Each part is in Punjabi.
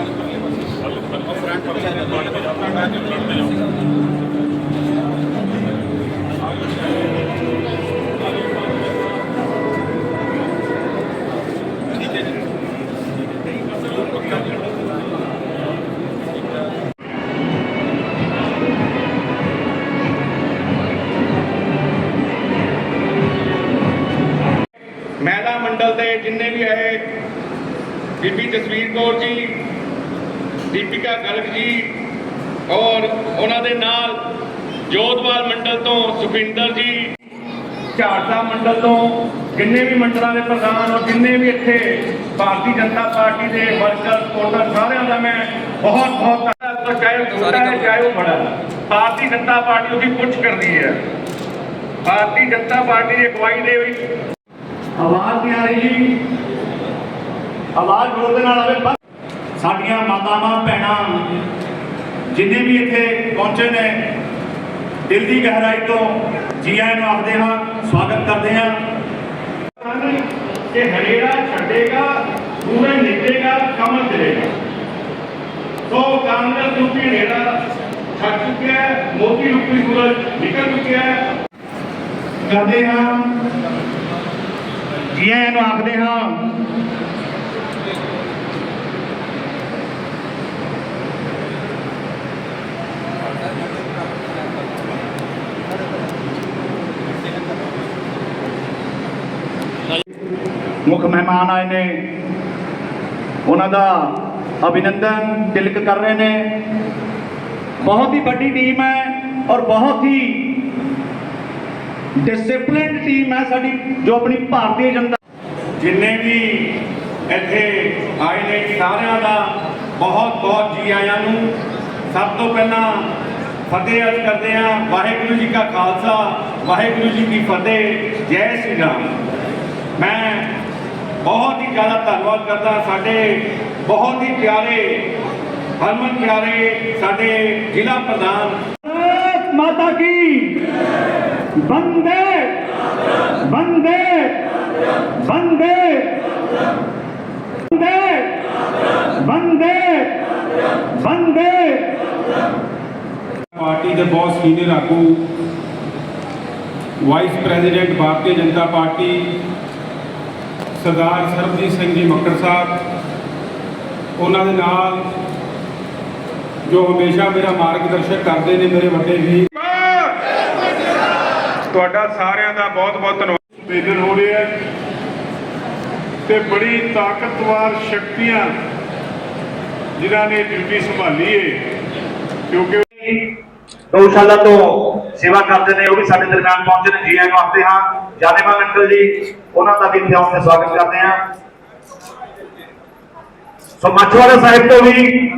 ਬੱਚਿਆਂ ਨੂੰ ਸਾਰੇ ਆਓ ਜੀ ਆ ਜਾਓ ਮਹਿਲਾ ਮੰਡਲ ਦੇ ਜਿੰਨੇ ਵੀ ਆਏ ਬੀਬੀ ਜਸਵੀਰ ਕੌਰ ਜੀ ਦੀਪਿਕਾ ਗਰਗ ਜੀ ਔਰ ਉਹਨਾਂ ਦੇ ਨਾਲ ਜੋਧਵਾਲ ਮੰਡਲ ਤੋਂ ਸੁਖਿੰਦਰ ਜੀ ਝਾੜਸਾ ਮੰਡਲ ਤੋਂ ਜਿੰਨੇ ਵੀ ਮੰਡਲਾਂ ਦੇ ਪ੍ਰਧਾਨ ਔਰ ਜਿੰਨੇ ਵੀ ਇੱਥੇ ਭਾਰਤੀ ਜਨਤਾ ਪਾਰਟੀ ਦੇ ਵਰਕਰ ਸਪੋਰਟਰ ਸਾਰਿਆਂ ਦਾ ਮੈਂ ਬਹੁਤ ਬਹੁਤ ਧੰਨਵਾਦ ਚਾਹੇ ਉਹ ਛੋਟਾ ਹੈ ਚਾਹੇ ਉਹ ਬੜਾ। ਭਾਰਤੀ ਜਨਤਾ ਪਾਰਟੀ ਉਹਦੀ ਪੁੱਛ ਕਰਦੀ ਹੈ ਭਾਰਤੀ ਜਨਤਾ ਪਾਰਟੀ ਦੀ ਅਗਵਾਈ ਦੇ ਵਿੱਚ ਆਵਾਜ਼ ਨਹੀਂ ਆ ਰਹੀ ਜੀ ਆਵਾਜ਼ ਜ਼ੋਰ ਦੇ ਨਾਲ ਆਵੇ। ਸਾਡੀਆਂ ਮਾਤਾਵਾਂ ਭੈਣਾਂ ਜਿੰਨੇ ਵੀ ਇੱਥੇ ਪਹੁੰਚੇ ਨੇ ਦਿਲ ਦੀ ਗਹਿਰਾਈ ਤੋਂ ਜੀ ਆਇਆਂ ਨੂੰ ਆਖਦੇ ਹਾਂ ਸਵਾਗਤ ਕਰਦੇ ਹਾਂ। ਕਿ ਹਰੇੜਾ ਛੱਡੇਗਾ ਸੂਰਜ ਨਿਕਲੇਗਾ ਕਮਲ ਚਲੇਗਾ ਸੋ ਕਾਂਗਰਸ ਰੂਪੀ ਹਨੇਰਾ ਛੱਡ ਚੁੱਕਿਆ ਹੈ ਮੋਦੀ ਰੂਪੀ ਸੂਰਜ ਨਿਕਲ ਚੁੱਕਿਆ ਹੈ। ਕਰਦੇ ਹਾਂ। ਜੀ ਆਇਆਂ ਨੂੰ ਆਖਦੇ ਹਾਂ ਮੁੱਖ ਮਹਿਮਾਨ ਆਏ ਨੇ। ਉਹਨਾਂ ਦਾ ਅਭਿਨੰਦਨ ਤਿਲਕ ਕਰ ਰਹੇ ਨੇ। ਬਹੁਤ ਹੀ ਵੱਡੀ ਟੀਮ ਹੈ ਔਰ ਬਹੁਤ ਹੀ ਡਿਸਪਲਿਨਡ ਟੀਮ ਹੈ ਸਾਡੀ, ਜੋ ਆਪਣੀ ਭਾਰਤੀ ਜਨਤਾ ਜਿੰਨੇ ਵੀ ਇੱਥੇ ਆਏ ਨੇ, ਸਾਰਿਆਂ ਦਾ ਬਹੁਤ ਬਹੁਤ ਜੀ ਆਇਆਂ ਨੂੰ। ਸਭ ਤੋਂ ਪਹਿਲਾਂ ਫਤਿਹ ਅਰਜ਼ ਕਰਦੇ ਹਾਂ, ਵਾਹਿਗੁਰੂ ਜੀ ਕਾ ਖਾਲਸਾ, ਵਾਹਿਗੁਰੂ ਜੀ ਕੀ ਫਤਿਹ, ਜੈ ਸ਼੍ਰੀ ਰਾਮ। ਮੈਂ ਬਹੁਤ ਹੀ ਜ਼ਿਆਦਾ ਧੰਨਵਾਦ ਕਰਦਾ ਸਾਡੇ ਬਹੁਤ ਹੀ ਪਿਆਰੇ ਹਰਮਨ ਪਿਆਰੇ ਸਾਡੇ ਜ਼ਿਲ੍ਹਾ ਪ੍ਰਧਾਨ ਭਾਰਤ ਮਾਤਾ ਕੀ ਵੰਦੇ ਵੰਦੇ ਵੰਦੇ ਵੰਦੇ ਵੰਦੇ ਵੰਦੇ ਪਾਰਟੀ ਦੇ ਬਹੁਤ ਸੀਨੀਅਰ ਆਗੂ vice president Bharatiya Janata party Sardar Sarabjit Singh ji Makkar Sahib ਉਹਨਾਂ ਦੇ ਨਾਲ ਜੋ ਹਮੇਸ਼ਾ ਮੇਰਾ ਮਾਰਗਦਰਸ਼ਨ ਕਰਦੇ ਨੇ ਮੇਰੇ ਵੱਡੇ ਵੀਰ। ਤੁਹਾਡਾ ਸਾਰਿਆਂ ਦਾ ਬਹੁਤ ਬਹੁਤ ਧੰਨਵਾਦ। ਭੇਜਣ ਹੋ ਰਹੇ ਹੈ ਤੇ ਬੜੀ ਤਾਕਤਵਰ ਸ਼ਕਤੀਆਂ ਜਿਨ੍ਹਾਂ ਨੇ ਡਿਊਟੀ ਸੰਭਾਲੀ ਹੈ ਕਿਉਂਕਿ ਗਊਸ਼ਾਲਾ ਤੋਂ ਸੇਵਾ ਕਰਦੇ ਨੇ ਉਹ ਵੀ ਸਾਡੇ ਦਰਮਿਆਨ ਪਹੁੰਚੇ ਨੇ ਜੀ ਆਇਆਂ ਨੂੰ ਆਖਦੇ ਹਾਂ ਜਾਨੇਵਾਲ ਅੰਕਲ ਜੀ ਉਹਨਾਂ ਦਾ ਵੀ ਇੱਥੇ ਆਉਣ ਤੇ ਸਵਾਗਤ ਕਰਦੇ ਹਾਂ ਸੋ ਮੱਛਵਾੜਾ ਸਾਹਿਬ ਤੋਂ ਵੀ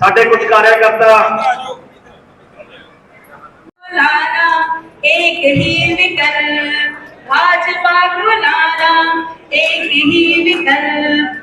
ਸਾਡੇ ਕੁਝ ਕਾਰਿਆਕਰਤਾ लाना एक ही विकल्प भाजपा को लाना एक ही विकल्प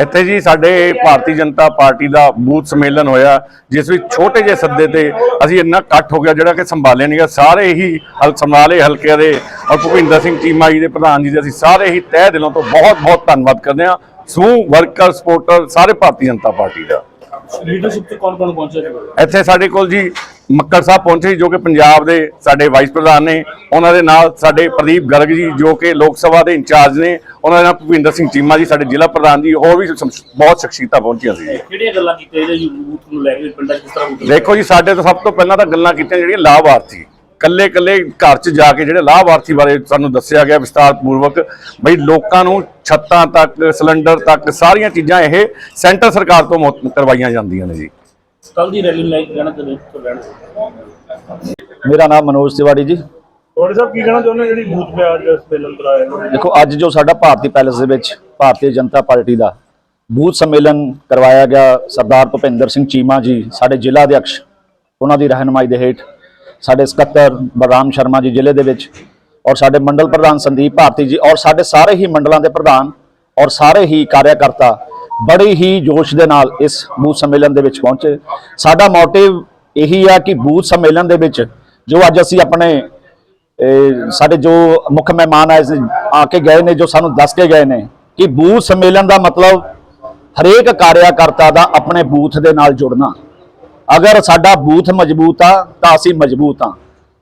ਇੱਥੇ ਜੀ ਸਾਡੇ ਭਾਰਤੀ ਜਨਤਾ ਪਾਰਟੀ ਦਾ ਬੂਥ ਸੰਮੇਲਨ ਹੋਇਆ ਜਿਸ ਵਿੱਚ ਛੋਟੇ ਜਿਹੇ ਸੱਦੇ ਤੇ ਅਸੀਂ ਇੰਨਾ ਇਕੱਠ ਹੋ ਗਿਆ ਜਿਹੜਾ ਕਿ ਸੰਭਾਲਿਆ ਨਹੀਂ ਗਿਆ। ਸਾਰੇ ਹੀ ਸੰਭਾਲੇ ਸਮਨਾਲੇ ਹਲਕੇ ਦੇ ਔਰ ਭੁਪਿੰਦਰ ਸਿੰਘ ਚੀਮਾ ਜੀ ਦੇ ਪ੍ਰਧਾਨ ਜੀ ਦੇ ਅਸੀਂ ਸਾਰੇ ਹੀ ਤਹਿ ਦਿਲੋਂ ਤੋਂ ਬਹੁਤ ਬਹੁਤ ਧੰਨਵਾਦ ਕਰਦੇ ਹਾਂ। ਸੂ ਵਰਕਰ ਸਪੋਰਟਰ ਸਾਰੇ ਭਾਰਤੀ ਜਨਤਾ ਪਾਰਟੀ ਦਾ। ਲੀਡਰਸ਼ਿਪ ਤੇ ਕੌਣ ਕੌਣ ਪਹੁੰਚੇ ਇੱਥੇ ਸਾਡੇ ਕੋਲ ਜੀ ਮੱਕੜ ਸਾਹਿਬ ਪਹੁੰਚੇ ਜੀ, ਕਿ ਪੰਜਾਬ ਦੇ ਸਾਡੇ ਵਾਈਸ ਪ੍ਰਧਾਨ ਨੇ ਉਹਨਾਂ ਦੇ ਨਾਲ ਸਾਡੇ ਪ੍ਰਦੀਪ ਗਰਗ ਜੀ ਜੋ ਕਿ ਲੋਕ ਸਭਾ ਦੇ ਇੰਚਾਰਜ ਨੇ ਉਹਨਾਂ ਦੇ ਨਾਲ ਭੁਪਿੰਦਰ ਸਿੰਘ ਚੀਮਾ ਜੀ ਸਾਡੇ ਜ਼ਿਲ੍ਹਾ ਪ੍ਰਧਾਨ ਜੀ ਹੋਰ ਵੀ ਸਮ- ਬਹੁਤ ਸ਼ਖਸੀਅਤਾਂ ਪਹੁੰਚੀਆਂ ਸੀ ਜੀ। ਕਿਹੜੀਆਂ ਗੱਲਾਂ ਕੀਤੀਆਂ ਜਿਹੜੇ ਯੂਥ ਨੂੰ ਲੈ ਕੇ ਪਿੰਡਾਂ 'ਚ ਕਿਸ ਤਰ੍ਹਾਂ ਹੋਊਗਾ? ਦੇਖੋ ਜੀ ਸਾਡੇ ਤੋਂ ਸਭ ਤੋਂ ਪਹਿਲਾਂ ਤਾਂ ਗੱਲਾਂ ਕੀਤੀਆਂ ਜਿਹੜੀਆਂ ਲਾਭਾਰਥੀ। ਕੱਲੇ ਕੱਲੇ ਘਰ 'ਚ ਜਾ ਕੇ ਜਿਹੜੇ ਲਾਭਾਰਥੀ ਬਾਰੇ ਸਾਨੂੰ ਦੱਸਿਆ ਗਿਆ ਵਿਸਤਾਰ ਪੂਰਵਕ ਬਈ ਲੋਕਾਂ ਨੂੰ ਛੱਤਾਂ ਤੱਕ ਸਿਲੰਡਰ ਤੱਕ ਸਾਰੀਆਂ ਚੀਜ਼ਾਂ ਇਹ ਸੈਂਟਰ ਸਰਕਾਰ ਤੋਂ ਮੁਹੱਈਆ ਕਰਵਾਈਆਂ ਜਾਂਦੀਆਂ ਨੇ ਜੀ। ਕੱਲ ਦੀ ਰੈਲੀ ਨੂੰ ਲੈ ਕੇ ਕਹਿਣਾ ਚਾਹੁੰਦੇ ਤੋਂ ਰਹਿਣ। ਮੇਰਾ ਨਾਮ ਮਨੋਜ ਤਿਵਾੜੀ ਜੀ। ਤੁਹਾਡੇ ਸਾਹਿਬ ਕੀ ਕਹਿਣਾ ਚਾਹੁੰਦੇ ਜਿਹੜੀ ਬੂਥ ਪਿਆ ਅੱਜ ਸੰਮੇਲਨ ਕਰਾਇਆ ਦੇਖੋ ਅੱਜ ਜੋ ਸਾਡਾ ਭਾਰਤੀ ਪੈਲੇਸ ਦੇ ਵਿੱਚ ਭਾਰਤੀ ਜਨਤਾ ਪਾਰਟੀ ਦਾ ਬੂਥ ਸੰਮੇਲਨ ਕਰਵਾਇਆ ਗਿਆ ਸਰਦਾਰ ਭੁਪਿੰਦਰ ਸਿੰਘ ਚੀਮਾ ਜੀ ਸਾਡੇ ਜ਼ਿਲ੍ਹਾ ਅਧਿਕਸ਼ ਉਹਨਾਂ ਦੀ ਰਹਿਨਮਾਈ ਦੇ ਹੇਠ ਸਾਡੇ ਸਕੱਤਰ ਬਲਰਾਮ ਸ਼ਰਮਾ ਜੀ ਜ਼ਿਲ੍ਹੇ ਦੇ ਵਿੱਚ ਔਰ ਸਾਡੇ ਮੰਡਲ ਪ੍ਰਧਾਨ ਸੰਦੀਪ ਭਾਰਤੀ ਜੀ ਔਰ ਸਾਡੇ ਸਾਰੇ ਹੀ ਮੰਡਲਾਂ ਦੇ ਪ੍ਰਧਾਨ ਔਰ ਸਾਰੇ ਹੀ ਕਾਰਿਆਕਰਤਾ ਬੜੇ ਹੀ ਜੋਸ਼ ਦੇ ਨਾਲ ਇਸ ਬੂਥ ਸੰਮੇਲਨ ਦੇ ਵਿੱਚ ਪਹੁੰਚੇ। ਸਾਡਾ ਮੋਟਿਵ ਇਹੀ ਆ ਕਿ ਬੂਥ ਸੰਮੇਲਨ ਦੇ ਵਿੱਚ ਜੋ ਅੱਜ ਅਸੀਂ ਆਪਣੇ ਸਾਡੇ ਜੋ ਮੁੱਖ ਮਹਿਮਾਨ ਆਏ ਆ ਕੇ ਗਏ ਨੇ, ਜੋ ਸਾਨੂੰ ਦੱਸ ਕੇ ਗਏ ਨੇ ਕਿ ਬੂਥ ਸੰਮੇਲਨ ਦਾ ਮਤਲਬ ਹਰੇਕ ਕਾਰਿਆਕਰਤਾ ਦਾ ਆਪਣੇ ਬੂਥ ਦੇ ਨਾਲ ਜੁੜਨਾ। ਅਗਰ ਸਾਡਾ ਬੂਥ ਮਜ਼ਬੂਤ ਆ, ਤਾਂ ਅਸੀਂ ਮਜ਼ਬੂਤ ਆ।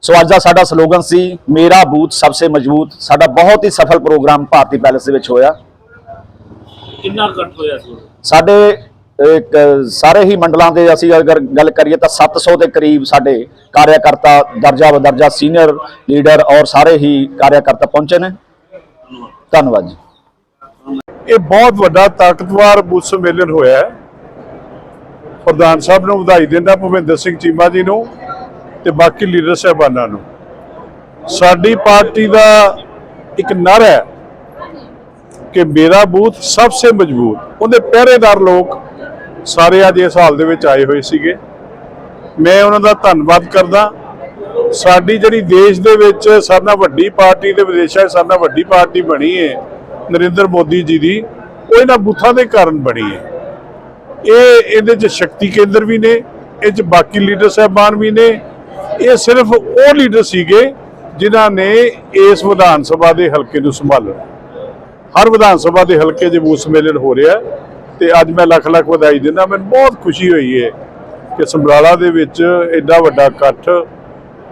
ਸੋ ਅੱਜ ਦਾ ਸਾਡਾ ਸਲੋਗਨ ਸੀ, ਮੇਰਾ ਬੂਥ ਸਭ ਤੋਂ ਮਜ਼ਬੂਤ। ਸਾਡਾ ਬਹੁਤ ਹੀ ਸਫਲ ਪ੍ਰੋਗਰਾਮ ਭਾਰਤੀ ਪੈਲੇਸ ਦੇ ਵਿੱਚ ਹੋਇਆ। ਕਿੰਨਾ ਕੱਟ ਹੋਇਆ ਸੀ? ਸਾਡੇ ਇੱਕ ਸਾਰੇ ਹੀ ਮੰਡਲਾਂ ਦੇ ਅਸੀਂ ਅਗਰ ਗੱਲ ਕਰੀਏ ਤਾਂ 700 ਦੇ ਕਰੀਬ ਸਾਡੇ ਕਾਰਿਆਕਰਤਾ ਦਰਜਾ ਬਦਰਜਾ ਸੀਨੀਅਰ ਲੀਡਰ ਔਰ ਸਾਰੇ ਹੀ ਕਾਰਿਆਕਰਤਾ ਪਹੁੰਚੇ ਨੇ। ਧੰਨਵਾਦ ਜੀ। ਇਹ ਬਹੁਤ ਵੱਡਾ ਤਾਕਤਵਰ ਬੂਥ ਸੰਮੇਲਨ ਹੋਇਆ ਹੈ। ਪ੍ਰਧਾਨ ਸਾਹਿਬ ਨੂੰ ਵਧਾਈ ਦਿੰਦਾ ਭੁਪਿੰਦਰ ਸਿੰਘ ਚੀਮਾ ਜੀ ਨੂੰ ਤੇ ਬਾਕੀ ਲੀਡਰ ਸਾਹਿਬਾਨਾਂ ਨੂੰ। ਸਾਡੀ ਪਾਰਟੀ ਦਾ ਇੱਕ ਨਰ ਹੈ। ਕਿ ਮੇਰਾ ਬੂਥ ਸਭ ਤੋਂ ਮਜ਼ਬੂਤ। ਉਹਦੇ ਪਹਿਰੇਦਾਰ ਲੋਕ ਸਾਰੇ ਅੱਜ ਇਸ ਹਾਲ ਦੇ ਵਿੱਚ ਆਏ ਹੋਏ ਸੀਗੇ। ਮੈਂ ਉਹਨਾਂ ਦਾ ਧੰਨਵਾਦ ਕਰਦਾ। ਸਾਡੀ ਜਿਹੜੀ ਦੇਸ਼ ਦੇ ਵਿੱਚ ਸਾਡਾ ਵੱਡੀ ਪਾਰਟੀ ਤੇ ਵਿਦੇਸ਼ਾਂ 'ਚ ਨਾਲ ਵੱਡੀ ਪਾਰਟੀ ਬਣੀ ਹੈ, ਨਰਿੰਦਰ ਮੋਦੀ ਜੀ ਦੀ, ਉਹ ਇਹਨਾਂ ਬੂਥਾਂ ਦੇ ਕਾਰਨ ਬਣੀ ਹੈ। ਇਹ ਇਹਦੇ 'ਚ ਸ਼ਕਤੀ ਕੇਂਦਰ ਵੀ ਨੇ, ਇਹ 'ਚ ਬਾਕੀ ਲੀਡਰ ਸਾਹਿਬਾਨ ਵੀ ਨੇ। ਇਹ ਸਿਰਫ ਉਹ ਲੀਡਰ ਸੀਗੇ ਜਿਨ੍ਹਾਂ ਨੇ ਇਸ ਵਿਧਾਨ ਸਭਾ ਦੇ ਹਲਕੇ ਨੂੰ ਸੰਭਾਲਣਾ ਹਰ ਵਿਧਾਨ ਸਭਾ ਦੇ ਹਲਕੇ 'ਚ ਬੂਥ ਸੰਮੇਲਨ ਹੋ ਰਿਹਾ ਹੈ ਤੇ ਅੱਜ ਮੈਂ ਲੱਖ ਲੱਖ ਵਧਾਈ ਦਿੰਦਾ, ਮੈਨੂੰ ਬਹੁਤ ਖੁਸ਼ੀ ਹੋਈ ਹੈ ਕਿ ਸਮਰਾਲਾ ਦੇ ਵਿੱਚ ਐਡਾ ਵੱਡਾ ਇਕੱਠ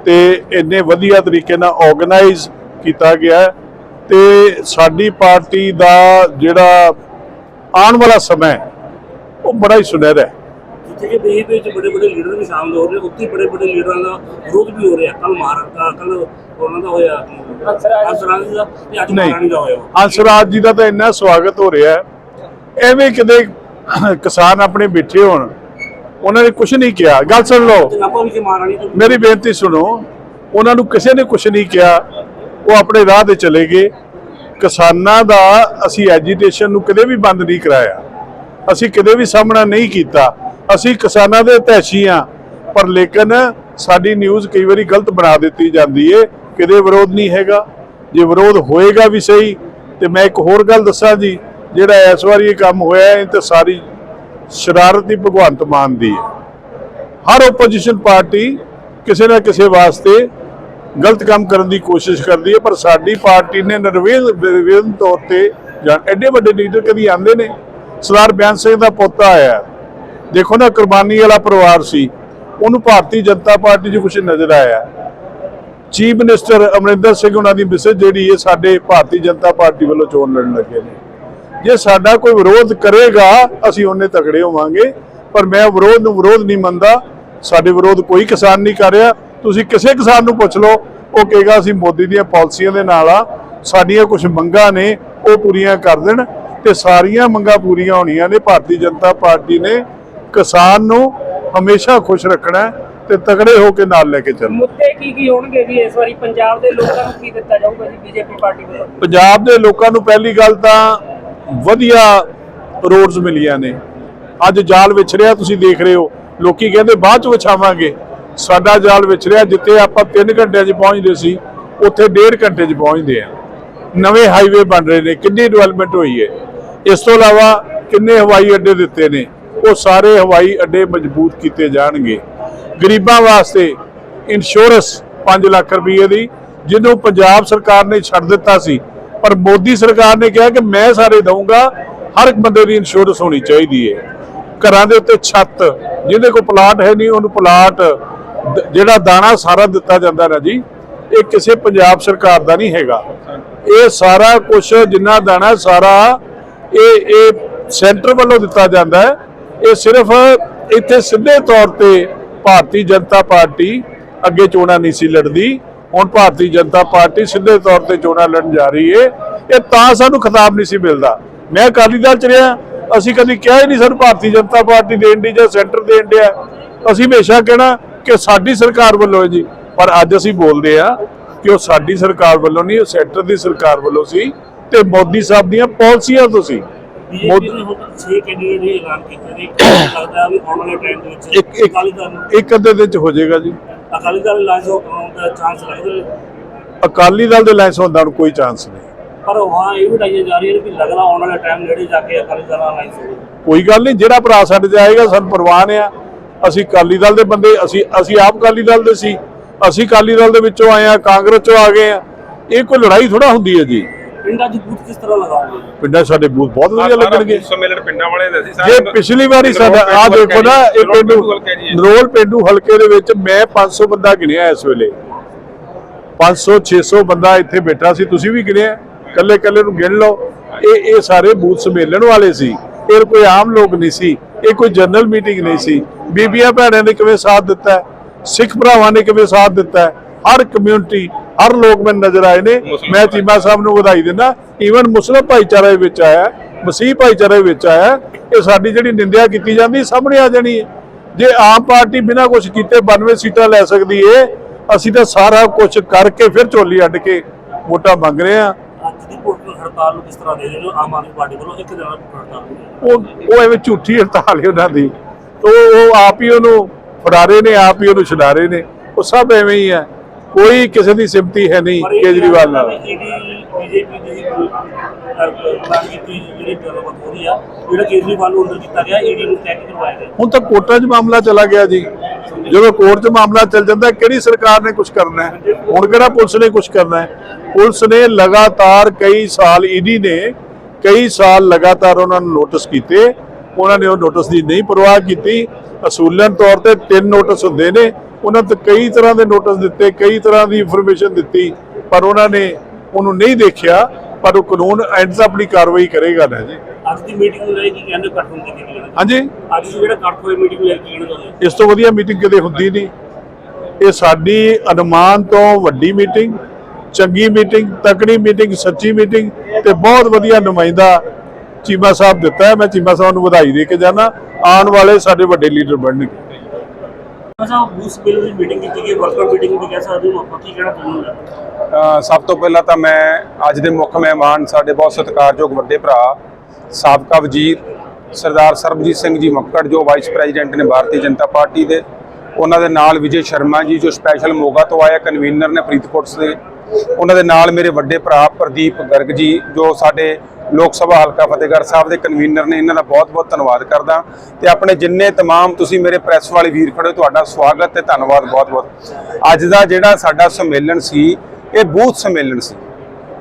ਤੇ ਇੰਨੇ ਵਧੀਆ ਤਰੀਕੇ ਨਾਲ ਆਰਗੇਨਾਈਜ਼ ਕੀਤਾ ਗਿਆ ਹੈ ਤੇ ਸਾਡੀ ਪਾਰਟੀ ਦਾ ਜਿਹੜਾ ਆਉਣ ਵਾਲਾ ਸਮਾਂ ਉਹ ਬੜਾ ਹੀ ਸੁਨਹਿਰਾ ਹੈ। ਜਿੱਥੇ ਕਿ ਦੇਸ਼ ਦੇ ਵਿੱਚ ਬੜੇ ਬੜੇ ਲੀਡਰ ਵੀ ਸ਼ਾਮਲ ਹੋ ਰਹੇ ਉੱਥੇ ਬੜੇ ਬੜੇ ਲੀਡਰਾਂ ਦਾ ਵਿਰੋਧ ਵੀ ਹੋ ਰਿਹਾ ਕੱਲ ਮਹਾਰਾਸ਼ਟਰ ਕੱਲ ਉਹਨਾਂ ਦਾ ਹੋਇਆ ਅਸਰਾਜ ਦਾ ਤੇ ਅੱਜ ਮਹਾਰਾਣੀ ਦਾ ਹੋਇਆ। ਹੰਸਰਾਜ ਜੀ ਦਾ ਤਾਂ ਇੰਨਾ ਸਵਾਗਤ ਹੋ ਰਿਹਾ ਹੈ। ਐਵੇਂ ਕਿਤੇ ਕਿਸਾਨ ਆਪਣੇ ਬੈਠੇ ਹੋਣ ਉਹਨਾਂ ਨੇ ਕੁਝ ਨਹੀਂ ਕਿਹਾ। ਗੱਲ ਸੁਣ ਲਓ। ਮੇਰੀ ਬੇਨਤੀ ਸੁਣੋ ਉਹਨਾਂ ਨੂੰ ਕਿਸੇ ਨੇ ਕੁਝ ਨਹੀਂ ਕਿਹਾ। ਉਹ ਆਪਣੇ ਰਾਹ ਤੇ ਚਲੇ ਗਏ। ਕਿਸਾਨਾਂ ਦਾ ਅਸੀਂ ਐਜੀਟੇਸ਼ਨ ਨੂੰ ਕਦੇ ਵੀ ਬੰਦ ਨਹੀਂ ਕਰਾਇਆ। ਅਸੀਂ ਕਦੇ ਵੀ ਸਾਹਮਣਾ ਨਹੀਂ ਕੀਤਾ। ਅਸੀਂ ਕਿਸਾਨਾਂ ਦੇ ਤੈਸ਼ੀ ਹਾਂ। ਪਰ ਲੇਕਿਨ ਸਾਡੀ ਨਿਊਜ਼ ਕਈ ਵਾਰੀ ਗਲਤ ਬਣਾ ਦਿੱਤੀ ਜਾਂਦੀ ਏ। ਕਿਤੇ ਵਿਰੋਧ ਨਹੀਂ ਹੈਗਾ। ਜੇ ਵਿਰੋਧ ਹੋਏਗਾ ਵੀ ਸਹੀ, ਤੇ ਮੈਂ ਇੱਕ ਹੋਰ ਗੱਲ ਦੱਸਾਂ ਜੀ, ਜਿਹੜਾ ਇਸ ਵਾਰੀ ਇਹ ਕੰਮ ਹੋਇਆ ਇਹ ਤੇ ਸਾਰੀ ਸ਼ਰਾਰਤ ਹੀ ਭਗਵੰਤ ਮਾਨ ਦੀ ਹੈ। ਹਰ ਆਪੋਜੀਸ਼ਨ ਪਾਰਟੀ ਕਿਸੇ ਨਾ ਕਿਸੇ ਵਾਸਤੇ ਗਲਤ ਕੰਮ ਕਰਨ ਦੀ ਕੋਸ਼ਿਸ਼ ਕਰਦੀ ਹੈ, ਪਰ ਸਾਡੀ ਪਾਰਟੀ ਨੇ ਨਿਰਵੇਦ ਨਿਰਵੇਦਨ ਤੌਰ ਤੇ ਜਾਂ ਐਡੇ ਵੱਡੇ ਲੀਡਰ ਕਦੀ ਆਉਂਦੇ ਨੇ। ਸਰਦਾਰ ਬਿਆਨ ਸਿੰਘ ਦਾ ਪੋਤਾ ਆਇਆ। ਦੇਖੋ ਨਾ, ਕੁਰਬਾਨੀ ਵਾਲਾ ਪਰਿਵਾਰ ਸੀ। ਉਹਨੂੰ ਭਾਰਤੀ ਜਨਤਾ ਪਾਰਟੀ 'ਚ ਕੁਝ ਨਜ਼ਰ ਆਇਆ। ਚੀਫ ਮਿਨਿਸਟਰ ਅਮਰਿੰਦਰ ਸਿੰਘ ਉਹਨਾਂ ਦੀ ਮਿਸੇਜ ਜਿਹੜੀ ਹੈ ਸਾਡੇ ਭਾਰਤੀ ਜਨਤਾ ਪਾਰਟੀ ਵੱਲੋਂ ਚੋਣ ਲੜਨ ਲੱਗੇ ਨੇ। ਜੇ ਸਾਡਾ ਕੋਈ ਵਿਰੋਧ ਕਰੇਗਾ, ਅਸੀਂ ਉਹਨੇ ਤਗੜੇ ਹੋਵਾਂਗੇ, ਪਰ ਮੈਂ ਵਿਰੋਧ ਨੂੰ ਵਿਰੋਧ ਨਹੀਂ ਮੰਨਦਾ। ਸਾਡੇ ਵਿਰੋਧ ਕੋਈ ਕਿਸਾਨ ਨਹੀਂ ਕਰ ਰਿਹਾ। ਤੁਸੀਂ ਕਿਸੇ ਕਿਸਾਨ ਨੂੰ ਪੁੱਛ ਲਓ, ਉਹ ਕਹੇਗਾ, ਅਸੀਂ ਮੋਦੀ ਦੀਆਂ ਪਾਲਿਸੀਆਂ ਦੇ ਨਾਲ ਆ, ਸਾਡੀਆਂ ਕੁਝ ਮੰਗਾਂ ਨੇ, ਉਹ ਪੂਰੀਆਂ ਕਰ ਦੇਣ। ਤੇ ਸਾਰੀਆਂ ਮੰਗਾਂ ਪੂਰੀਆਂ ਹੋਣੀਆਂ ਨੇ। ਭਾਰਤੀ ਜਨਤਾ ਪਾਰਟੀ ਨੇ ਕਿਸਾਨ ਨੂੰ ਹਮੇਸ਼ਾ ਖੁਸ਼ ਰੱਖਣਾ ਹੈ। ਤੇ ਤਗੜੇ ਹੋ ਕੇ ਨਾਲ ਲੈ ਕੇ ਚੱਲਣਾ ਮੁੱਦੇ ਕੀ ਕੀ ਹੋਣਗੇ ਜੀ ਇਸ ਵਾਰੀ ਪੰਜਾਬ ਦੇ ਲੋਕਾਂ ਨੂੰ ਕੀ ਦਿੱਤਾ ਜਾਊਗਾ ਜੀ ਬੀਜੇਪੀ ਪਾਰਟੀ ਵੱਲੋਂ? ਪੰਜਾਬ ਦੇ ਲੋਕਾਂ ਨੂੰ ਪਹਿਲੀ ਗੱਲ ਤਾਂ ਵਧੀਆ ਰੋਡਸ ਮਿਲੀਆਂ ਨੇ। ਅੱਜ ਜਾਲ ਵਿਛ ਰਿਹਾ ਤੁਸੀਂ ਦੇਖ ਰਹੇ ਹੋ। ਲੋਕੀ ਕਹਿੰਦੇ ਬਾਅਦ ਚ ਵਿਛਾਵਾਂਗੇ। ਸਾਡਾ ਜਾਲ ਵਿਛ ਰਿਹਾ ਜਿੱਥੇ ਆਪਾਂ 3 ਘੰਟਿਆਂ 'ਚ ਪਹੁੰਚਦੇ ਸੀ ਉੱਥੇ 1.5 ਘੰਟੇ 'ਚ ਪਹੁੰਚਦੇ ਆ। ਨਵੇਂ ਹਾਈਵੇ ਬਣ ਰਹੇ ਨੇ ਕਿੰਨੀ ਡਿਵੈਲਪਮੈਂਟ ਹੋਈ ਹੈ। ਇਸ ਤੋਂ ਇਲਾਵਾ ਕਿੰਨੇ ਹਵਾਈ ਅੱਡੇ ਦਿੱਤੇ ਨੇ ਉਹ ਸਾਰੇ ਹਵਾਈ ਅੱਡੇ ਮਜ਼ਬੂਤ ਕੀਤੇ ਜਾਣਗੇ। ਗਰੀਬਾਂ ਵਾਸਤੇ ਇੰਸ਼ੋਰੈਂਸ 5 ਲੱਖ ਰੁਪਏ ਦੀ, ਜਿਹਨੂੰ ਪੰਜਾਬ ਸਰਕਾਰ ਨੇ ਛੱਡ ਦਿੱਤਾ ਸੀ। ਪਰ ਮੋਦੀ ਸਰਕਾਰ ਨੇ ਕਿਹਾ ਕਿ ਮੈਂ ਸਾਰੇ ਦਊਂਗਾ, ਹਰ ਇੱਕ ਬੰਦੇ ਦੀ ਇੰਸ਼ੋਰੈਂਸ ਹੋਣੀ ਚਾਹੀਦੀ ਹੈ ਘਰਾਂ ਦੇ ਉੱਤੇ ਛੱਤ, ਜਿਹਦੇ ਕੋਲ ਪਲਾਟ ਹੈ ਨਹੀਂ, ਉਹਨੂੰ ਪਲਾਟ ਜਿਹੜਾ ਦਾਣਾ ਸਾਰਾ ਦਿੱਤਾ ਜਾਂਦਾ ਨਾ ਜੀ, ਇਹ ਕਿਸੇ ਪੰਜਾਬ ਸਰਕਾਰ ਦਾ ਨਹੀਂ ਹੈਗਾ। ਇਹ ਸਾਰਾ ਕੁਝ ਜਿੰਨਾ ਦਾਣਾ ਸਾਰਾ ਇਹ ਇਹ ਸੈਂਟਰ ਵੱਲੋਂ ਦਿੱਤਾ ਜਾਂਦਾ ਹੈ। ਇਹ ਸਿਰਫ ਇੱਥੇ ਸਿੱਧੇ ਤੌਰ ਤੇ ਭਾਰਤੀ ਜਨਤਾ ਪਾਰਟੀ ਅੱਗੇ ਚੋਣਾਂ ਨਹੀਂ ਸੀ ਲੜਦੀ। ਹੁਣ ਭਾਰਤੀ ਜਨਤਾ ਪਾਰਟੀ ਸਿੱਧੇ ਤੌਰ ਤੇ ਚੋਣਾਂ ਲੜਨ ਜਾ ਰਹੀ ਹੈ ਇਹ ਤਾਂ ਸਾਨੂੰ ਖਿਤਾਬ ਨਹੀਂ ਸੀ ਮਿਲਦਾ। ਮੈਂ ਅਕਾਲੀ ਦਲ ਚ ਰਿਹਾ। ਅਸੀਂ ਕਦੀ ਕਿਹਾ ਹੀ ਨਹੀਂ ਸਾਨੂੰ ਭਾਰਤੀ ਜਨਤਾ ਪਾਰਟੀ ਦੇਣ ਦੀ ਜਾਂ ਸੈਂਟਰ ਦੇਣ ਡਿਆ। ਅਸੀਂ ਹਮੇਸ਼ਾ ਕਹਿਣਾ ਕਿ ਸਾਡੀ ਸਰਕਾਰ ਵੱਲੋਂ ਹੈ ਜੀ। ਪਰ ਅੱਜ ਅਸੀਂ ਬੋਲਦੇ ਆ ਕਿ ਉਹ ਸਾਡੀ ਸਰਕਾਰ ਵੱਲੋਂ ਨਹੀਂ, ਉਹ ਸੈਂਟਰ ਦੀ ਸਰਕਾਰ ਵੱਲੋਂ ਸੀ ਤੇ ਮੋਦੀ ਸਾਹਿਬ ਦੀਆਂ ਪਾਲਿਸੀਆਂ ਤੋਂ ਸੀ। ਬੀਜੇਪੀ ਨੇ ਹੁਣ 6 ਕੈਂਡੀਡੇਟ ਦੇ ਐਲਾਨ ਕੀਤੇ ਨੇ। ਲੱਗਦਾ ਵੀ ਆਉਣ ਵਾਲੇ ਟਾਈਮ ਦੇ ਵਿੱਚ ਇੱਕ ਇੱਕ ਅਕਾਲੀ ਦਲ ਨੂੰ ਇੱਕ ਅੱਧੇ ਦਿਨ ਚ ਹੋ ਜਾਏਗਾ ਜੀ। ਅਕਾਲੀ ਦਲ ਲਾਂਚ ਹੋਣ ਦਾ ਚਾਂਸ ਲੱਗਦਾ ਹੈ। ਅਕਾਲੀ ਦਲ ਦੇ ਲਾਇਸੈਂਸ ਹੋਣ ਦਾ ਕੋਈ ਚਾਂਸ ਨਹੀਂ। ਪਰ ਹਾਂ ਇਹ ਵੀ ਜਾ ਰਹੀਆਂ ਨੇ ਵੀ ਲੱਗਦਾ ਆਉਣ ਵਾਲੇ ਟਾਈਮ ਨੇੜੇ ਜਾ ਕੇ ਅਕਾਲੀ ਦਲ ਨਾਲ ਲਾਈਨ ਹੋਵੇ। ਕੋਈ ਗੱਲ ਨਹੀਂ ਜਿਹੜਾ ਭਰਾ ਸਾਡੇ ਤੇ ਆਏਗਾ ਸਾਨੂੰ ਪ੍ਰਵਾਨ ਆ। ਅਸੀਂ ਅਕਾਲੀ ਦਲ ਦੇ ਬੰਦੇ ਅਸੀਂ ਅਸੀਂ ਆਪ ਅਕਾਲੀ ਦਲ ਦੇ ਸੀ। ਅਸੀਂ ਅਕਾਲੀ ਦਲ ਦੇ ਵਿੱਚੋਂ ਆਏ ਆ ਕਾਂਗਰਸ ਚੋਂ ਆ ਗਏ ਆ। ਇਹ ਕੋਈ ਲੜਾਈ ਥੋੜਾ ਹੁੰਦੀ ਹੈ ਜੀ। ਪਿੰਡਾਂ 'ਚ ਬੂਥ ਕਿਸ ਤਰ੍ਹਾਂ ਲਗਾਓਗੇ? ਪਿੰਡਾਂ ਸਾਡੇ ਬੂਥ ਬਹੁਤ ਵਧੀਆ ਲੱਗਣਗੇ। ਸੰਮੇਲਨ ਪਿੰਡਾਂ ਵਾਲੇ ਦੇ ਸੀ ਜੇ ਪਿਛਲੀ ਵਾਰੀ ਸਾਡਾ ਆ ਦੇਖੋ ਨਾ ਇਹ ਪਿੰਡੂ ਨਰੋਲ ਪਿੰਡੂ ਹਲਕੇ ਦੇ ਵਿੱਚ ਮੈਂ 500 ਬੰਦਾ ਗਿਣਿਆ ਇਸ ਵੇਲੇ। 500 600 ਬੰਦਾ ਇੱਥੇ ਬੈਠਾ ਸੀ ਤੁਸੀਂ ਵੀ ਗਿਣਿਆ ਕੱਲੇ ਕੱਲੇ ਨੂੰ ਗਿਣ ਲਓ। ਇਹ ਇਹ ਸਾਰੇ ਬੂਥ ਸੰਮੇਲਨ ਵਾਲੇ ਸੀ। ਇਹ ਕੋਈ ਆਮ ਲੋਕ ਨਹੀਂ ਸੀ। ਇਹ ਕੋਈ ਜਨਰਲ ਮੀਟਿੰਗ ਨਹੀਂ ਸੀ। ਬੀਬੀਆਂ ਭੈਣਾਂ ਨੇ ਕਿਵੇਂ ਸਾਥ ਦਿੱਤਾ ਸਿੱਖ ਭਰਾਵਾਂ ਨੇ ਕਿਵੇਂ ਸਾਥ ਦਿੱਤਾ ਹਰ ਕਮਿਊਨਿਟੀ ਹਰ ਲੋਕ ਮੈਨੂੰ ਨਜ਼ਰ ਆਏ ਨੇ। ਮੈਂ ਚੀਮਾ ਸਾਹਿਬ ਨੂੰ ਵਧਾਈ ਦਿੰਦਾ। ਈਵਨ ਮੁਸਲਮ ਭਾਈਚਾਰੇ ਵਿੱਚ ਆਇਆ ਮਸੀਹ ਭਾਈਚਾਰੇ ਵਿੱਚ ਆਇਆ ਇਹ ਸਾਡੀ ਜਿਹੜੀ ਨਿੰਦਿਆ ਕੀਤੀ ਜਾਂਦੀ ਸਾਹਮਣੇ ਆ ਜਾਣੀ ਹੈ। ਜੇ ਆਮ ਪਾਰਟੀ ਬਿਨਾਂ ਕੁਝ ਕੀਤੇ 92 ਸੀਟਾਂ ਲੈ ਸਕਦੀ ਏ ਅਸੀਂ ਤਾਂ ਸਾਰਾ ਕੁਝ ਕਰਕੇ ਫਿਰ ਝੋਲੀ ਅੱਡ ਕੇ ਵੋਟਾਂ ਮੰਗ ਰਹੇ ਆ ਅੱਜ ਦੀ ਭੁੱਖ ਹੜਤਾਲ ਨੂੰ ਕਿਸ ਤਰ੍ਹਾਂ ਦੇ ਰਹੇ ਹੋ? ਆਮ ਆਦਮੀ ਪਾਰਟੀ ਵੱਲੋਂ ਇੱਕ ਦਿਨ ਹੜਤਾਲ। ਉਹ ਉਹ ਐਵੇਂ ਝੂਠੀ ਹੜਤਾਲ ਹੈ ਉਹਨਾਂ ਦੀ। ਉਹ ਉਹ ਆਪ ਹੀ ਉਹਨੂੰ ਫੜਾ ਰਹੇ ਨੇ ਆਪ ਹੀ ਉਹਨੂੰ ਛਡਾ ਰਹੇ ਨੇ। ਉਹ ਸਭ ਐਵੇਂ ਹੀ ਹੈ। ਕੋਈ ਕਿਸੇ ਦੀ ਸਿੰਪਤੀ ਹੈ ਨਹੀਂ ਕੇਜਰੀਵਾਲ ਨਾਲ। ਈਡੀ ਬੀਜੇਪੀ ਦੀ ਪ੍ਰਧਾਨ ਕੀਤੀ ਜਿਹੜੀ ਗੱਲਬਾਤ ਹੋ ਰਹੀ ਆ ਜਿਹੜਾ ਕੇਜਰੀਵਾਲ ਨੂੰ ਅੰਦਰ ਕੀਤਾ ਗਿਆ ਈਡੀ ਨੂੰ ਚੈੱਕ ਕਰਵਾਇਆ ਗਿਆ। ਹੁਣ ਤਾਂ ਕੋਰਟਾਂ 'ਚ ਮਾਮਲਾ ਚਲਾ ਗਿਆ ਜੀ। ਜਦੋਂ ਕੋਰਟ 'ਚ ਮਾਮਲਾ ਚੱਲ ਜਾਂਦਾ ਕਿਹੜੀ ਸਰਕਾਰ ਨੇ ਕੁਝ ਕਰਨਾ ਹੈ? ਹੁਣ ਕਿਹੜਾ ਪੁਲਿਸ ਨੇ ਕੁਝ ਕਰਨਾ ਹੈ? ਪੁਲਿਸ ਨੇ ਲਗਾਤਾਰ ਕਈ ਸਾਲ ਈਡੀ ਨੇ ਕਈ ਸਾਲ ਲਗਾਤਾਰ ਉਹਨਾਂ ਨੂੰ ਨੋਟਿਸ ਕੀਤੇ। ਉਹਨਾਂ ਨੇ ਉਹ ਨੋਟਿਸ ਦੀ ਨਹੀਂ ਪਰਵਾਹ ਕੀਤੀ। ਅਸੂਲਨ ਤੌਰ ਤੇ ਤਿੰਨ ਨੋਟਿਸ ਹੁੰਦੇ ਨੇ। ਉਹਨਾਂ ਤੇ ਕਈ ਤਰ੍ਹਾਂ ਦੇ ਨੋਟਿਸ ਦਿੱਤੇ ਕਈ ਤਰ੍ਹਾਂ ਦੀ ਇਨਫੋਰਮੇਸ਼ਨ ਦਿੱਤੀ ਪਰ ਉਹਨਾਂ ਨੇ ਉਹਨੂੰ ਨਹੀਂ ਦੇਖਿਆ ਪਰ ਉਹ ਕਾਨੂੰਨ ਐਂਡ ਆਪਣੀ ਕਾਰਵਾਈ ਕਰੇਗਾ ਨਾ ਜੀ। ਅੱਜ ਦੀ ਮੀਟਿੰਗ ਨੂੰ ਲੈ ਕੇ ਕਹਿੰਦੇ ਇਕੱਠ ਹੁੰਦੀ ਕੀ ਹਾਂਜੀ? ਅੱਜ ਜਿਹੜਾ ਇਕੱਠ ਹੋਏ ਮੀਟਿੰਗ ਲੈ ਕੇ ਕਹਿਣਾ ਚਾਹੁੰਦੇ ਇਸ ਤੋਂ ਵਧੀਆ ਮੀਟਿੰਗ ਕਦੇ ਹੁੰਦੀ ਨਹੀਂ। ਇਹ ਸਾਡੀ ਅਨੁਮਾਨ ਤੋਂ ਵੱਡੀ ਮੀਟਿੰਗ ਚੰਗੀ ਮੀਟਿੰਗ ਤਕੜੀ ਮੀਟਿੰਗ ਸੱਚੀ ਮੀਟਿੰਗ ਤੇ ਬਹੁਤ ਵਧੀਆ ਨੁਮਾਇੰਦਾ ਚੀਮਾ ਸਾਹਿਬ ਦਿੱਤਾ ਹੈ। ਮੈਂ ਚੀਮਾ ਸਾਹਿਬ ਨੂੰ ਵਧਾਈ ਦੇ ਕੇ ਜਾਣਾ ਆਉਣ ਵਾਲੇ ਸਾਡੇ ਵੱਡੇ ਲੀਡਰ ਬਣਨਗੇ। ਅੱਛਾ ਬੂਸ ਬਿੱਲ ਦੀ ਮੀਟਿੰਗ ਕੀਤੀ ਗਈ ਵਰਕਰ ਮੀਟਿੰਗ ਵੀ ਕਹਿ ਸਕਦੇ ਹੋ ਆਪਾਂ, ਕੀ ਕਹਿਣਾ ਚਾਹੁੰਦੇ ਸਭ ਤੋਂ ਪਹਿਲਾਂ ਤਾਂ ਮੈਂ ਅੱਜ ਦੇ ਮੁੱਖ ਮਹਿਮਾਨ ਸਾਡੇ ਬਹੁਤ ਸਤਿਕਾਰਯੋਗ ਵੱਡੇ ਭਰਾ, ਸਾਬਕਾ ਵਜ਼ੀਰ ਸਰਦਾਰ ਸਰਬਜੀਤ ਸਿੰਘ ਜੀ ਮੱਕੜ, ਜੋ ਵਾਈਸ ਪ੍ਰੈਜ਼ੀਡੈਂਟ ਨੇ ਭਾਰਤੀ ਜਨਤਾ ਪਾਰਟੀ ਦੇ, ਉਹਨਾਂ ਦੇ ਨਾਲ ਵਿਜੇ ਸ਼ਰਮਾ ਜੀ, ਜੋ ਸਪੈਸ਼ਲ ਮੋਗਾ ਤੋਂ ਆਇਆ ਕਨਵੀਨਰ ਨੇ ਫਰੀਦਕੋਟ ਦੇ ਉਹਨਾਂ ਦੇ ਨਾਲ ਮੇਰੇ ਵੱਡੇ ਭਰਾ ਪ੍ਰਦੀਪ ਗਰਗ ਜੀ ਜੋ ਸਾਡੇ ਲੋਕ ਸਭਾ ਹਲਕਾ ਫਤਿਹਗੜ੍ਹ ਸਾਹਿਬ ਦੇ ਕਨਵੀਨਰ ਨੇ ਇਹਨਾਂ ਦਾ ਬਹੁਤ-ਬਹੁਤ ਧੰਨਵਾਦ ਕਰਦਾ। ਤੇ ਆਪਣੇ ਜਿੰਨੇ ਤਮਾਮ ਤੁਸੀਂ ਮੇਰੇ ਪ੍ਰੈਸ ਵਾਲੇ ਵੀਰ ਖੜੇ ਹੋ, ਤੁਹਾਡਾ ਸਵਾਗਤ ਤੇ ਧੰਨਵਾਦ ਬਹੁਤ-ਬਹੁਤ ਅੱਜ ਦਾ ਜਿਹੜਾ ਸਾਡਾ ਸੰਮੇਲਨ ਸੀ ਇਹ ਬੂਥ ਸੰਮੇਲਨ ਸੀ।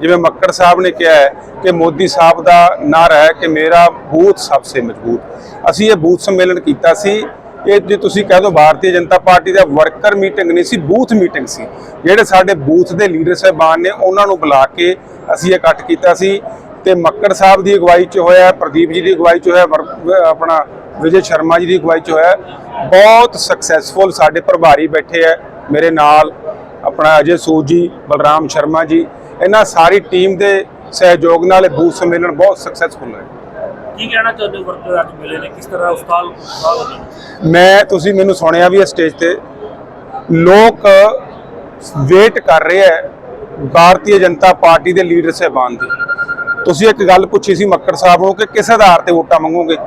ਜਿਵੇਂ ਮੱਕੜ ਸਾਹਿਬ ਨੇ ਕਿਹਾ ਹੈ ਕਿ ਮੋਦੀ ਸਾਹਿਬ ਦਾ ਨਾਰਾ ਹੈ ਕਿ ਮੇਰਾ ਬੂਥ ਸਭ ਸੇ ਮਜ਼ਬੂਤ। ਅਸੀਂ ਇਹ ਬੂਥ ਸੰਮੇਲਨ ਕੀਤਾ ਸੀ ਇਹ ਜੇ ਤੁਸੀਂ ਕਹਿ ਦਿਓ ਭਾਰਤੀ ਜਨਤਾ ਪਾਰਟੀ ਦਾ ਵਰਕਰ ਮੀਟਿੰਗ ਨਹੀਂ ਸੀ, ਬੂਥ ਮੀਟਿੰਗ ਸੀ। ਜਿਹੜੇ ਸਾਡੇ ਬੂਥ ਦੇ ਲੀਡਰ ਸਾਹਿਬਾਨ ਨੇ, ਉਹਨਾਂ ਨੂੰ ਬੁਲਾ ਕੇ ਅਸੀਂ ਇਕੱਠ ਕੀਤਾ ਸੀ ਤੇ ਮੱਕੜ ਸਾਹਿਬ ਦੀ ਅਗਵਾਈ 'ਚ ਹੋਇਆ, ਪ੍ਰਦੀਪ ਜੀ ਦੀ ਅਗਵਾਈ 'ਚ ਹੋਇਆ, ਵਰ- ਆਪਣਾ ਵਿਜੇ ਸ਼ਰਮਾ ਜੀ ਦੀ ਅਗਵਾਈ 'ਚ ਹੋਇਆ। ਬਹੁਤ ਸਕਸੈਸਫੁਲ ਸਾਡੇ ਪ੍ਰਭਾਰੀ ਬੈਠੇ ਆ, ਮੇਰੇ ਨਾਲ ਆਪਣਾ ਅਜੇ ਸੂਦ ਜੀ, ਬਲਰਾਮ ਸ਼ਰਮਾ ਜੀ, ਇਹਨਾਂ ਸਾਰੀ ਟੀਮ ਦੇ ਸਹਿਯੋਗ ਨਾਲ ਇਹ ਬੂਥ ਸੰਮੇਲਨ ਬਹੁਤ ਸਕਸੈਸਫੁਲ ਹੈ ਕੀ ਕਹਿਣਾ ਚਾਹੁੰਦੇ ਹੋ ਵਰਕਰ ਅੱਜ ਮਿਲੇ ਨੇ? ਕਿਸ ਤਰ੍ਹਾਂ ਉਸਤਾਦ ਉਸਤਾਦ ਹੋਏ ਮੈਂ, ਤੁਸੀਂ ਮੈਨੂੰ ਸੁਣਿਆ ਵੀ ਹੈ ਸਟੇਜ ਤੇ, ਲੋਕ ਵੇਟ ਕਰ ਰਹੇ ਹੈ ਭਾਰਤੀ ਜਨਤਾ ਪਾਰਟੀ ਦੇ ਲੀਡਰ ਸਾਹਿਬਾਨ ਦੀ। ਤੁਸੀਂ ਇੱਕ ਗੱਲ ਪੁੱਛੀ ਸੀ ਮੱਕੜ ਸਾਹਿਬ ਨੂੰ ਕਿ ਕਿਸ ਆਧਾਰ ਤੇ ਵੋਟਾਂ ਮੰਗੋਗੇ?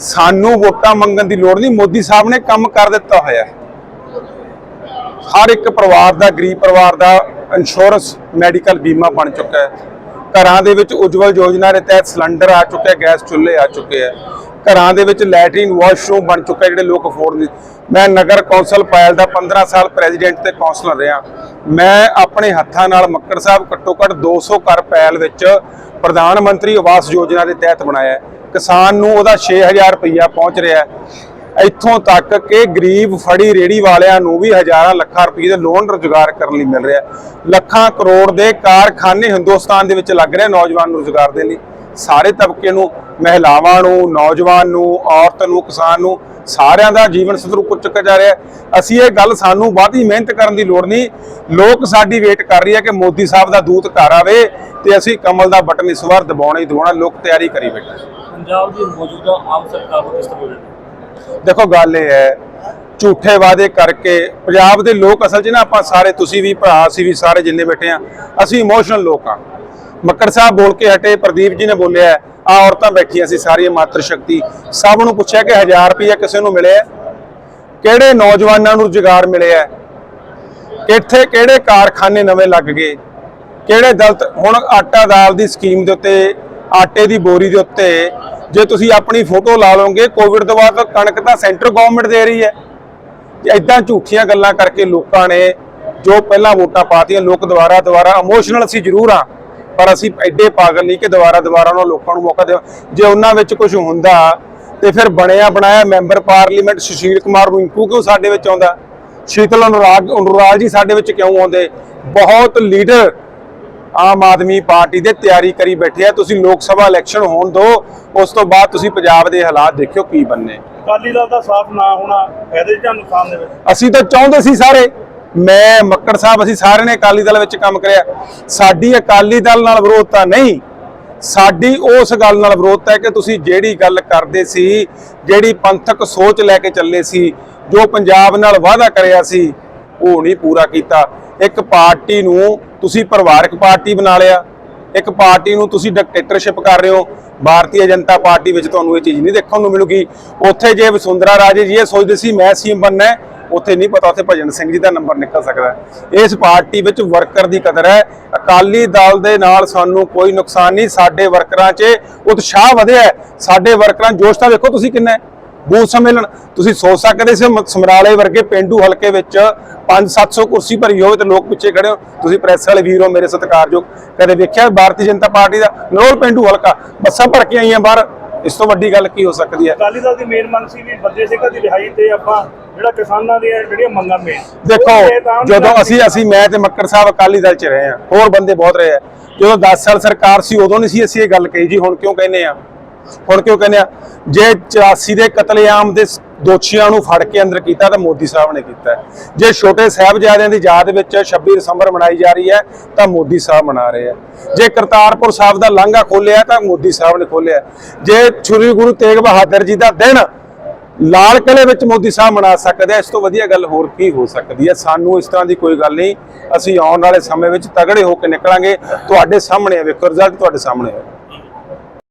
ਸਾਨੂੰ ਵੋਟਾਂ ਮੰਗਣ ਦੀ ਲੋੜ ਨਹੀਂ, ਮੋਦੀ ਸਾਹਿਬ ਨੇ ਕੰਮ ਕਰ ਦਿੱਤਾ ਹੋਇਆ ਹੈ। ਹਰ ਇੱਕ ਪਰਿਵਾਰ ਦਾ, ਗਰੀਬ ਪਰਿਵਾਰ ਦਾ ਇੰਸ਼ੋਰੈਂਸ ਮੈਡੀਕਲ ਬੀਮਾ ਬਣ ਚੁੱਕਾ ਹੈ। ਘਰਾਂ ਦੇ ਵਿੱਚ ਉਜਵਲ ਯੋਜਨਾ ਦੇ ਤਹਿਤ ਸਿਲੰਡਰ ਆ ਚੁੱਕਿਆ, ਗੈਸ ਚੁੱਲ੍ਹੇ ਆ ਚੁੱਕੇ ਆ। ਘਰਾਂ ਦੇ ਵਿੱਚ ਲੈਟਰਿਨ ਵਾਸ਼ਰੂਮ ਬਣ ਚੁੱਕਾ ਜਿਹੜੇ ਲੋਕ ਅਫੋਰਡ ਨਹੀਂ। ਮੈਂ ਨਗਰ ਕੌਂਸਲ ਪਾਇਲ ਦਾ 15 ਸਾਲ ਪ੍ਰੈਜ਼ੀਡੈਂਟ ਤੇ ਕੌਂਸਲਰ ਰਿਹਾ। ਮੈਂ ਆਪਣੇ ਹੱਥਾਂ ਨਾਲ ਮੱਕੜ ਸਾਹਿਬ ਘੱਟੋ ਘੱਟ 200 ਘਰ ਪੈਲ ਵਿੱਚ ਪ੍ਰਧਾਨ ਮੰਤਰੀ ਆਵਾਸ ਯੋਜਨਾ ਦੇ ਤਹਿਤ ਬਣਾਇਆ ਕਿਸਾਨ ਨੂੰ ਉਹਦਾ 6000 ਰੁਪਈਆ ਪਹੁੰਚ ਰਿਹਾ ਇੱਥੋਂ ਤੱਕ ਕਿ ਗਰੀਬ ਫੜੀ ਰੇੜੀ ਵਾਲਿਆਂ ਨੂੰ ਵੀ ਹਜ਼ਾਰਾਂ ਲੱਖਾਂ ਰੁਪਏ ਦੇ ਲੋਨ ਰੁਜ਼ਗਾਰ ਕਰਨ ਲਈ ਮਿਲ ਰਿਹਾ ਲੱਖਾਂ ਕਰੋੜ ਦੇ ਕਾਰਖਾਨੇ ਹਿੰਦੁਸਤਾਨ ਦੇ ਵਿੱਚ ਲੱਗ ਰਹੇ ਨੌਜਵਾਨ ਨੂੰ ਰੁਜ਼ਗਾਰ ਦੇ ਲਈ। ਸਾਰੇ ਤਬਕੇ ਨੂੰ, ਮਹਿਲਾਵਾਂ ਨੂੰ, ਨੌਜਵਾਨ ਨੂੰ, ਔਰਤ ਨੂੰ, ਕਿਸਾਨ ਨੂੰ, ਸਾਰਿਆਂ ਦਾ ਜੀਵਨ ਸਤਰੂਪ ਚੁੱਕਿਆ ਜਾ ਰਿਹਾ ਅਸੀਂ ਇਹ ਗੱਲ ਸਾਨੂੰ ਬਾਹਲੀ ਮਿਹਨਤ ਕਰਨ ਦੀ ਲੋੜ ਨਹੀਂ। ਲੋਕ ਸਾਡੀ ਵੇਟ ਕਰ ਰਹੀ ਹੈ ਕਿ ਮੋਦੀ ਸਾਹਿਬ ਦਾ ਦੂਤ ਘਰ ਆਵੇ ਤੇ ਅਸੀਂ ਕਮਲ ਦਾ ਬਟਨ ਇਸ ਵਾਰ ਦਬਾਉਣਾ ਹੀ ਦਬਾਉਣਾ। ਲੋਕ ਤਿਆਰੀ ਕਰੀ ਬੈਠੇ। ਪੰਜਾਬ ਦੀ ਮੌਜੂਦਾ ਆਮ ਸਰਕਾਰ ਨੂੰ ਕਿਸ ਤਰ੍ਹਾਂ ਦੇਖੋ ਗੱਲ ਇਹ ਹੈ, ਝੂਠੇ ਵਾਅਦੇ ਕਰਕੇ ਪੰਜਾਬ ਦੇ ਲੋਕ ਅਸਲ 'ਚ ਨਾ ਆਪਾਂ ਸਾਰੇ ਤੁਸੀਂ ਵੀ ਭਰਾ, ਅਸੀਂ ਵੀ ਸਾਰੇ ਜਿੰਨੇ ਬੈਠੇ ਆ ਅਸੀਂ ਇਮੋਸ਼ਨਲ ਲੋਕ ਆ ਮੱਕੜ ਸਾਹਿਬ ਬੋਲ ਕੇ ਹਟੇ, ਪ੍ਰਦੀਪ ਜੀ ਨੇ ਬੋਲਿਆ ਆ ਔਰਤਾਂ ਬੈਠੀਆਂ ਸੀ, ਸਾਰੀਆਂ ਮਾਤਰ ਸ਼ਕਤੀ। ਸਭ ਨੂੰ ਪੁੱਛਿਆ ਕਿ 1000 ਰੁਪਏ ਕਿਸੇ ਨੂੰ ਮਿਲਿਆ ਕਿਹੜੇ ਨੌਜਵਾਨਾਂ ਨੂੰ ਰੁਜ਼ਗਾਰ ਮਿਲਿਆ ਕਿੱਥੇ ਕਿਹੜੇ ਕਾਰਖਾਨੇ ਨਵੇਂ ਲੱਗ ਗਏ? ਕਿਹੜੇ ਦਲਤ ਹੁਣ ਆਟਾ ਦਾਲ ਦੀ ਸਕੀਮ ਦੇ ਉੱਤੇ, ਆਟੇ ਦੀ ਬੋਰੀ ਦੇ ਉੱਤੇ ਜੇ ਤੁਸੀਂ ਆਪਣੀ ਫੋਟੋ ਲਾ ਲਓਗੇ ਕੋਵਿਡ ਤੋਂ ਬਾਅਦ ਕਣਕ ਤਾਂ ਸੈਂਟਰ ਗਵਰਨਮੈਂਟ ਦੇ ਰਹੀ ਹੈ। ਇਦਾਂ ਝੂਠੀਆਂ ਗੱਲਾਂ ਕਰਕੇ ਲੋਕਾਂ ਨੇ ਜੋ ਪਹਿਲਾਂ ਵੋਟਾਂ ਪਾਤੀਆਂ, ਲੋਕ ਦੁਬਾਰਾ ਦੁਬਾਰਾ ਇਮੋਸ਼ਨਲ ਅਸੀਂ ਜ਼ਰੂਰ ਆ ਪਰ ਅਸੀਂ ਐਡੇ ਪਾਗਲ ਨਹੀਂ ਕਿ ਦੁਬਾਰਾ ਦੁਬਾਰਾ ਉਹਨਾਂ ਲੋਕਾਂ ਨੂੰ ਮੌਕਾ ਦੇ ਜੇ ਉਹਨਾਂ ਵਿੱਚ ਕੁਝ ਹੁੰਦਾ ਤੇ ਫਿਰ ਬਣਿਆ ਬਣਾਇਆ ਮੈਂਬਰ ਪਾਰਲੀਮੈਂਟ ਸੁਸ਼ੀਲ ਕੁਮਾਰ ਰਿੰਕੂ ਕਿਉਂ ਸਾਡੇ ਵਿੱਚ ਆਉਂਦਾ? ਸ਼ੀਤਲ ਅਨੁਰਾਗ ਅਨੁਰਾਗ ਜੀ ਸਾਡੇ ਵਿੱਚ ਕਿਉਂ ਆਉਂਦੇ? ਬਹੁਤ ਲੀਡਰ ਆਮ ਆਦਮੀ ਪਾਰਟੀ ਦੇ ਤਿਆਰੀ ਕਰੀ ਬੈਠੇ ਆ। ਤੁਸੀਂ ਲੋਕ ਸਭਾ ਇਲੈਕਸ਼ਨ ਹੋਣ ਦਿਓ ਉਸ ਤੋਂ ਬਾਅਦ ਤੁਸੀਂ ਪੰਜਾਬ ਦੇ ਹਾਲਾਤ ਦੇਖਿਓ ਕੀ ਬੰਨੇ। ਅਕਾਲੀ ਦਲ ਦਾ ਸਾਥ ਨਾ ਹੋਣਾ ਇਹਦੇ ਜਾਂ ਨੁਕਸਾਨ ਦੇ ਵਿੱਚ? ਅਸੀਂ ਤਾਂ ਚਾਹੁੰਦੇ ਸੀ ਸਾਰੇ। ਮੈਂ ਮੱਕੜ ਸਾਹਿਬ ਅਸੀਂ ਸਾਰਿਆਂ ਨੇ ਅਕਾਲੀ ਦਲ ਵਿੱਚ ਕੰਮ ਕਰਿਆ। ਸਾਡੀ ਅਕਾਲੀ ਦਲ ਨਾਲ ਵਿਰੋਧਤਾ ਨਹੀਂ। ਸਾਡੀ ਉਸ ਗੱਲ ਨਾਲ ਵਿਰੋਧਤਾ ਹੈ ਕਿ ਤੁਸੀਂ ਜਿਹੜੀ ਗੱਲ ਕਰਦੇ ਸੀ ਜਿਹੜੀ ਪੰਥਕ ਸੋਚ ਲੈ ਕੇ ਚੱਲੇ ਸੀ ਜੋ ਪੰਜਾਬ ਨਾਲ ਵਾਅਦਾ ਕਰਿਆ ਸੀ ਉਹ ਨਹੀਂ ਪੂਰਾ ਕੀਤਾ। ਇੱਕ ਪਾਰਟੀ ਨੂੰ ਤੁਸੀਂ ਪਰਿਵਾਰਕ ਪਾਰਟੀ ਬਣਾ ਲਿਆ, ਇੱਕ ਪਾਰਟੀ ਨੂੰ ਤੁਸੀਂ ਡਿਕਟੇਟਰਸ਼ਿਪ ਕਰ ਰਹੇ ਹੋ। ਭਾਰਤੀ ਜਨਤਾ ਪਾਰਟੀ ਵਿੱਚ ਤੁਹਾਨੂੰ ਇਹ ਚੀਜ਼ ਨਹੀਂ ਦੇਖਣ ਨੂੰ ਮਿਲੂਗੀ। ਉੱਥੇ ਜੇ ਵਸੁੰਧਰਾ ਰਾਜੇ ਜੀ ਇਹ ਸੋਚਦੇ ਸੀ, ਮੈਂ ਸੀਐਮ ਬਣਨਾ ਉੱਥੇ ਨਹੀਂ ਪਤਾ ਉੱਥੇ ਭਜਨ ਸਿੰਘ ਜੀ ਦਾ ਨੰਬਰ ਨਿਕਲ ਸਕਦਾ ਇਸ ਪਾਰਟੀ ਵਿੱਚ ਵਰਕਰ ਦੀ ਕਦਰ ਹੈ। ਅਕਾਲੀ ਦਲ ਦੇ ਨਾਲ ਸਾਨੂੰ ਕੋਈ ਨੁਕਸਾਨ ਨਹੀਂ, ਸਾਡੇ ਵਰਕਰਾਂ 'ਚ ਉਤਸ਼ਾਹ ਵਧਿਆ ਸਾਡੇ ਵਰਕਰਾਂ ਜੋਸ਼ ਤਾਂ ਦੇਖੋ ਤੁਸੀਂ ਕਿੰਨਾ ਹੈ। ਬੂਥ ਸੰਮੇਲਨ। ਤੁਸੀਂ ਸੋਚ ਸਕਦੇ ਸੀ ਸਮਰਾਲੇ ਵਰਗੇ ਪਿੰਡੂ ਹਲਕੇ ਵਿੱਚ 5-700 ਕੁਰਸੀ ਭਰੀ ਹੋਵੇ ਤੇ ਲੋਕ ਪਿੱਛੇ ਖੜੇ ਹੋ ਤੁਸੀਂ ਪ੍ਰੈਸ ਵਾਲੇ ਵੀਰ ਮੇਰੇ ਸਤਿਕਾਰਯੋਗ। ਕਦੇ ਵੇਖਿਆ ਭਾਰਤੀ ਜਨਤਾ ਪਾਰਟੀ ਦਾ ਨਰੋਲ ਪਿੰਡੂ ਹਲਕਾ? ਬੱਸਾਂ ਭਰ ਕੇ ਆਈਆਂ ਬਾਹਰ। ਇਸ ਤੋਂ ਵੱਡੀ ਗੱਲ ਕੀ ਹੋ ਸਕਦੀ ਹੈ? ਅਕਾਲੀ ਦਲ ਦੀ ਮੇਨ ਮੰਗ ਸੀ ਵੀ ਬੰਦੇ ਸਿੰਘਾਂ ਦੀ ਰਿਹਾਈ ਤੇ ਆਪਾਂ ਜਿਹੜਾ ਕਿਸਾਨਾਂ ਦੀਆਂ ਜਿਹੜੀਆਂ ਮੰਗਾਂ ਮੇਨ ਦੇਖੋ ਜਦੋਂ ਅਸੀਂ ਅਸੀਂ ਮੈਂ ਤੇ ਮੱਕੜ ਸਾਹਿਬ ਅਕਾਲੀ ਦਲ 'ਚ ਰਹੇ ਹਾਂ ਹੋਰ ਬੰਦੇ ਬਹੁਤ ਰਹੇ ਆ। ਜਦੋਂ 10 ਸਾਲ ਸਰਕਾਰ ਸੀ ਉਦੋਂ ਨਹੀਂ ਸੀ ਅਸੀਂ ਇਹ ਗੱਲ ਕਹੀ ਜੀ ਹੁਣ ਕਿਉਂ ਕਹਿੰਦੇ ਆ ਹੁਣ ਕਿਉਂ ਕਹਿੰਦੇ ਆ? ਜੇ 84 ਦੇ ਕਤਲੇਆਮ ਦੇ ਦੋਸ਼ੀਆਂ ਨੂੰ ਫੜ ਕੇ ਅੰਦਰ ਕੀਤਾ ਤਾਂ ਮੋਦੀ ਸਾਹਿਬ ਨੇ ਕੀਤਾ ਜੇ ਛੋਟੇ ਸਾਹਿਬਜ਼ਾਦਿਆਂ ਦੀ ਯਾਦ ਵਿੱਚ 26 ਦਸੰਬਰ ਮਨਾਈ ਜਾ ਰਹੀ ਹੈ ਤਾਂ ਮੋਦੀ ਸਾਹਿਬ ਮਨਾ ਰਹੇ ਆ। ਜੇ ਕਰਤਾਰਪੁਰ ਸਾਹਿਬ ਦਾ ਲਾਂਘਾ ਖੋਲਿਆ ਤਾਂ ਮੋਦੀ ਸਾਹਿਬ ਨੇ ਖੋਲਿਆ ਜੇ ਸ੍ਰੀ ਗੁਰੂ ਤੇਗ ਬਹਾਦਰ ਜੀ ਦਾ ਦਿਨ ਲਾਲ ਕਿਲੇ ਵਿੱਚ ਮੋਦੀ ਸਾਹਿਬ ਮਨਾ ਸਕਦੇ ਆ ਇਸ ਤੋਂ ਵਧੀਆ ਗੱਲ ਹੋਰ ਕੀ ਹੋ ਸਕਦੀ ਹੈ? ਸਾਨੂੰ ਇਸ ਤਰ੍ਹਾਂ ਦੀ ਕੋਈ ਗੱਲ ਨਹੀਂ। ਅਸੀਂ ਆਉਣ ਵਾਲੇ ਸਮੇਂ ਵਿੱਚ ਤਗੜੇ ਹੋ ਕੇ ਨਿਕਲਾਂਗੇ। ਤੁਹਾਡੇ ਸਾਹਮਣੇ ਆ, ਵੇਖੋ ਰਿਜ਼ਲਟ ਤੁਹਾਡੇ ਸਾਹਮਣੇ ਹੈ